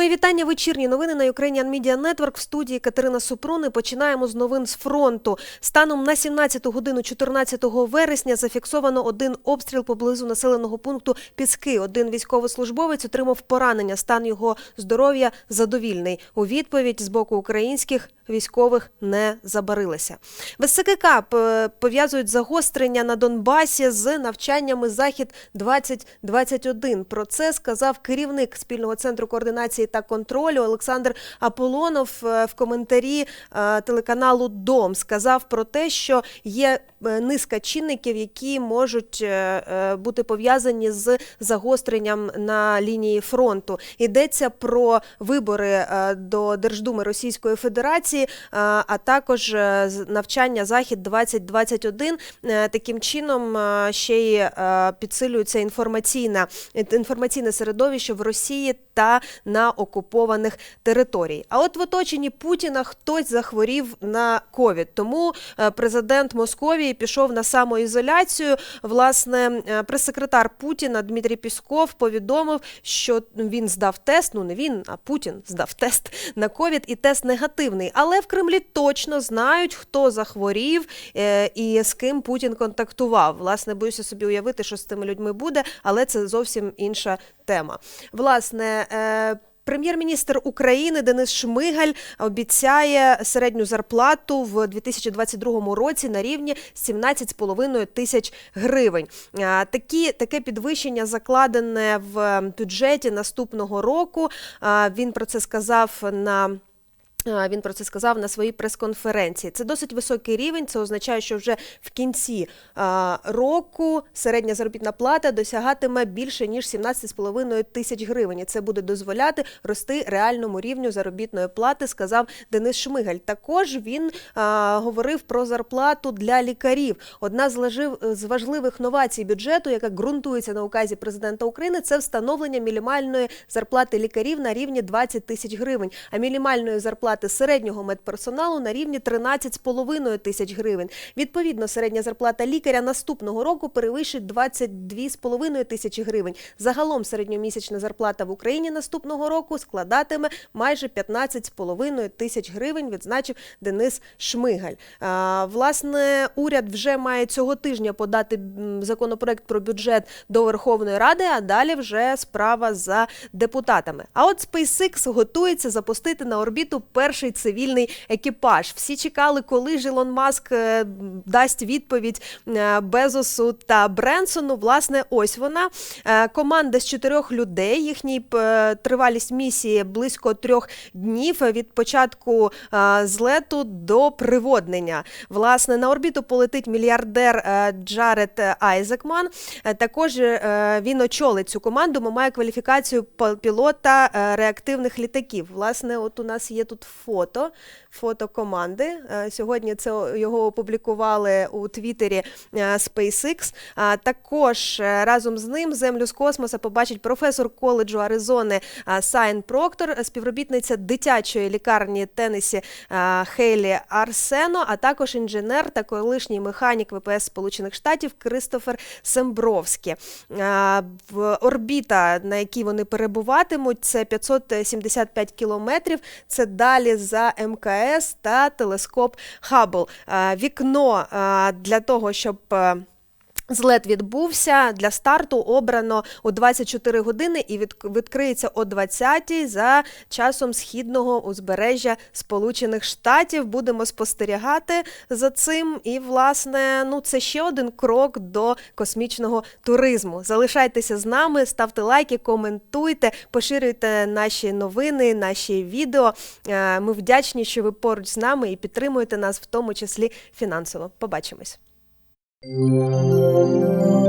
Мої вітання. Вечірні новини на Ukrainian Media Network в студії Катерина Супрун. І Починаємо з новин з фронту. Станом на 17 годину 14 вересня зафіксовано один обстріл поблизу населеного пункту Піски. Один військовослужбовець отримав поранення. Стан його здоров'я задовільний. У відповідь з боку українських військових не забарилися. В СКК пов'язують загострення на Донбасі з навчаннями Захід 2021. Про це сказав керівник спільного центру координації та контролю Олександр Аполонов е, в коментарі е, телеканалу Дом. Сказав про те, що є низка чинників, які можуть е, е, бути пов'язані з загостренням на лінії фронту. Йдеться про вибори е, до Держдуми Російської Федерації, е, а також е, навчання Захід 2021. Е, Таким чином е, ще й е, підсилюється інформаційна інформаційне середовище в Росії та на окупованих територіях. А от в оточенні Путіна хтось захворів на ковід. Тому е, президент Московії пішов на самоізоляцію. Власне, е, прес-секретар Путіна Дмитрій Пісков повідомив, що він здав тест. Ну не він, а Путін здав тест на ковід, і тест негативний. Але в Кремлі точно знають, хто захворів е, і з ким Путін контактував. Власне, боюся собі уявити, що з тими людьми буде, але це зовсім інша тема. Власне. Прем'єр-міністр України Денис Шмигаль обіцяє середню зарплату в 2022 році на рівні 17,5 тисяч гривень. Такі, таке підвищення закладене в бюджеті наступного року. Він про це сказав на. Він про це сказав на своїй прес-конференції. Це досить високий рівень. Це означає, що вже в кінці року середня заробітна плата досягатиме більше ніж 17,5 тисяч гривень. І це буде дозволяти рости реальному рівню заробітної плати, сказав Денис Шмигаль. Також він говорив про зарплату для лікарів. Одна з лажив- з важливих новацій бюджету, яка ґрунтується на указі президента України, це встановлення мінімальної зарплати лікарів на рівні 20 тисяч гривень, а мінімальної зарплати середнього медперсоналу на рівні 13,5 тисяч гривень. Відповідно, середня зарплата лікаря наступного року перевищить 22,5 тисячі гривень. Загалом середньомісячна зарплата в Україні наступного року складатиме майже 15,5 тисяч гривень, відзначив Денис Шмигаль. А, Власне, уряд вже має цього тижня подати законопроект про бюджет до Верховної Ради, а далі вже справа за депутатами. А от SpaceX готується запустити на орбіту перший цивільний екіпаж. Всі чекали, коли ж Ілон Маск е, дасть відповідь е, Безосу та Бренсону. Власне, ось вона. Е, Команда з чотирьох людей. Їхній тривалість місії близько трьох днів від початку злету до приводнення. Власне, на орбіту полетить мільярдер Джаред Айзекман. Також він очолить цю команду, бо має кваліфікацію пілота реактивних літаків. Власне, от у нас є тут фото, фото команди. Е, Сьогодні це його опублікували у Твіттері е, SpaceX. А Також е, разом з ним землю з космоса побачить професор коледжу Аризони Сайн Проктор, співробітниця дитячої лікарні Теннесі Хейлі Арсено, а також інженер та колишній механік ВПС Сполучених Штатів Кристофер Сембровський. Орбіта, на якій вони перебуватимуть, це 575 кілометрів. Це далі за МКС та телескоп Хаббл. Е, Вікно е, для того, щоб е, Злет відбувся для старту обрано о 24 години і відкриється о 20 за часом східного узбережжя Сполучених Штатів. Будемо спостерігати за цим. І, власне, ну це ще один крок до космічного туризму. Залишайтеся з нами, ставте лайки, коментуйте, поширюйте наші новини, наші відео. Е, Ми вдячні, що ви поруч з нами і підтримуєте нас, в тому числі фінансово. Побачимось. Música